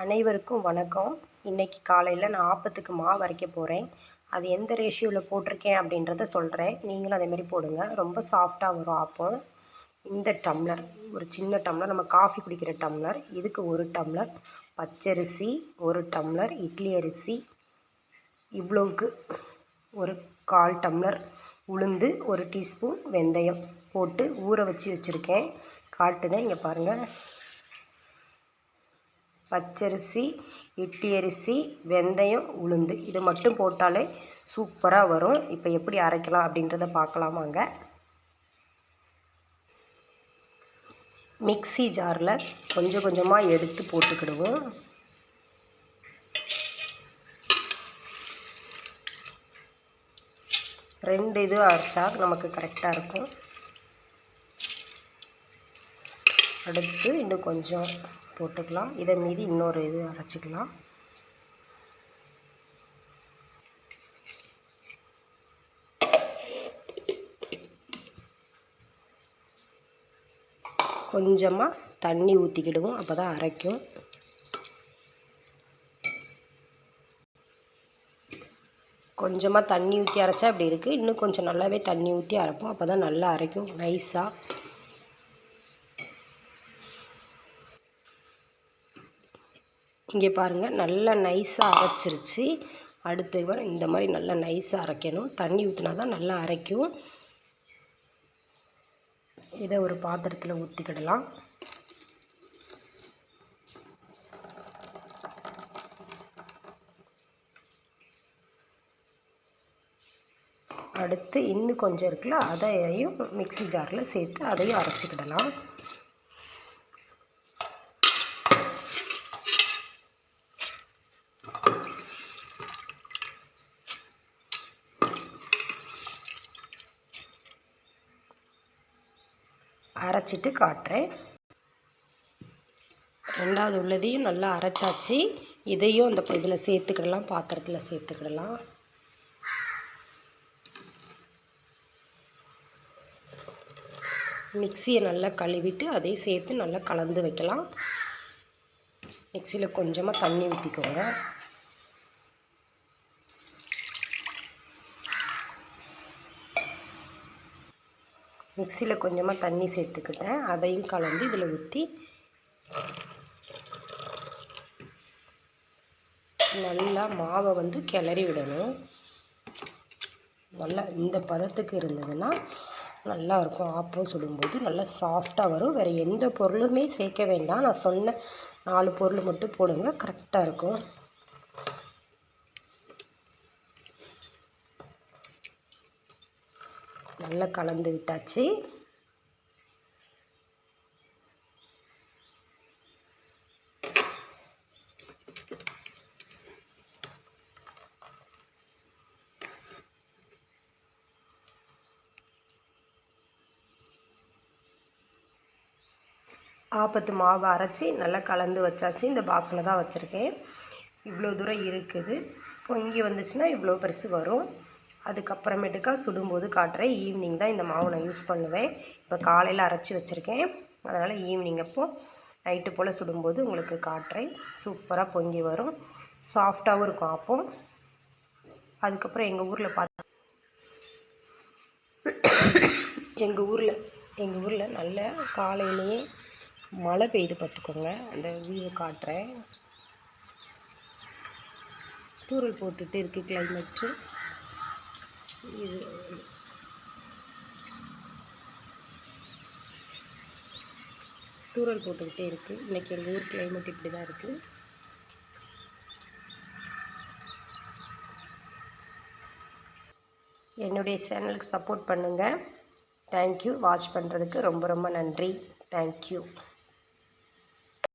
அனைவருக்கும் வணக்கம். இன்றைக்கி காலையில் நான் ஆப்பத்துக்கு மாவு அரைக்க போகிறேன் அது எந்த ரேஷியோவில் போட்டிருக்கேன் அப்படின்றத சொல்கிறேன் நீங்களும் அதேமாரி போடுங்க. ரொம்ப சாஃப்டாக வரும் ஆப்பம் இந்த டம்ளர் ஒரு சின்ன டம்ளர் நம்ம காஃபி குடிக்கிற டம்ளர் இதுக்கு ஒரு டம்ளர் பச்சரிசி ஒரு டம்ளர் இட்லி அரிசி இவ்வளோவுக்கு ஒரு கால் டம்ளர் உளுந்து ஒரு டீஸ்பூன் வெந்தயம் போட்டு ஊற வச்சு வச்சுருக்கேன். காட்டுதேன் இங்கே பாருங்கள் பச்சரிசி இட்டி அரிசி வெந்தயம் உளுந்து. இது மட்டும் போட்டாலே சூப்பராக வரும். இப்போ எப்படி அரைக்கலாம் அப்படின்றத பார்க்கலாமாங்க மிக்சி மிக்ஸி ஜாரில் கொஞ்சம் கொஞ்சமாக எடுத்து போட்டுக்கிடுவோம். ரெண்டு இது அரைச்சா நமக்கு கரெக்டாக இருக்கும். அடுத்து இன்னும் கொஞ்சம் போட்டுக்கலாம். இதை மீதி இன்னொரு இது அரைச்சிக்கலாம். கொஞ்சமாக தண்ணி ஊற்றிக்கிடுவோம் அப்போ தான் அரைக்கும். கொஞ்சமாக தண்ணி ஊற்றி அரைச்சா அப்படி இருக்குது இன்னும் கொஞ்சம் நல்லாவே தண்ணி ஊற்றி அரைப்போம். அப்போ தான் நல்லா அரைக்கும். நைஸாக இங்கே பாருங்கள் நல்லா நைஸாக அரைச்சிருச்சு. அடுத்து வர இந்த மாதிரி நல்லா நைஸாக அரைக்கணும். தண்ணி ஊற்றினா தான் நல்லா அரைக்கும். இதை ஒரு பாத்திரத்தில் ஊற்றிக்கிடலாம் அடுத்து இன்னும் கொஞ்சம் இருக்குல்ல அதையும் மிக்சி ஜாரில் சேர்த்து அதையும் அரைச்சிக்கிடலாம். அரைச்சிட்டு காட்டுறேன். ரெண்டாவது உள்ளதையும் நல்லா அரைச்சாச்சு. இதையும் அந்த இதில் சேர்த்துக்கிடலாம் பாத்திரத்தில் சேர்த்துக்கிடலாம். மிக்சியை நல்லா கழுவிட்டு அதையும் சேர்த்து நல்லா கலந்து வைக்கலாம். மிக்சியில் கொஞ்சமாக தண்ணி ஊற்றிக்கோங்க மிக்சியில் கொஞ்சமாக தண்ணி சேர்த்துக்கிட்டேன். அதையும் கலந்து இதில் ஊற்றி நல்லா மாவை வந்து கிளறி விடணும். நல்லா இந்த பதத்துக்கு இருந்ததுன்னா நல்லா இருக்கும். ஆப்பம் சுடும்போது நல்லா சாஃப்டாக வரும். வேறு எந்த பொருளுமே சேர்க்க வேண்டாம். நான் சொன்ன நாலு பொருள் மட்டும் போடுங்க. கரெக்டாக இருக்கும். நல்லா கலந்து விட்டாச்சு. ஆப்பத்து மாவு அரைச்சி நல்லா கலந்து வச்சாச்சு. இந்த பாக்ஸில் தான் வச்சுருக்கேன். இவ்வளோ தூரம் இருக்குது. பொங்கி வந்துச்சுன்னா இவ்வளோ பெருசு வரும். அதுக்கப்புறமேட்டுக்கா சுடும்போது காட்டுறேன் ஈவினிங் தான் இந்த மாவு நான் யூஸ் பண்ணுவேன். இப்போ காலையில் அரைச்சி வச்சுருக்கேன். அதனால் ஈவினிங் அப்போது நைட்டு போல் சுடும்போது உங்களுக்கு காட்டுறேன். சூப்பராக பொங்கி வரும். சாஃப்டாகவும் இருக்கும் அப்போ. அதுக்கப்புறம் எங்கள் ஊரில் பார்த்து எங்கள் ஊரில் எங்கள் ஊரில் நல்ல காலையிலேயே மழை பெய்து பார்த்துக்கோங்க. அந்த வியூவை காட்டுறேன். தூரல் போட்டுட்டு இருக்குது கிளைமேட்டு இது. தூரல் போட்டுக்கிட்டே இருக்குது இன்றைக்கி எங்கள் ஊர் கிளைமேட் இப்படி தான் இருக்குது என்னுடைய சேனலுக்கு சப்போர்ட் பண்ணுங்கள் தேங்க்யூ வாட்ச் பண்ணுறதுக்கு ரொம்ப ரொம்ப நன்றி. தேங்க்யூ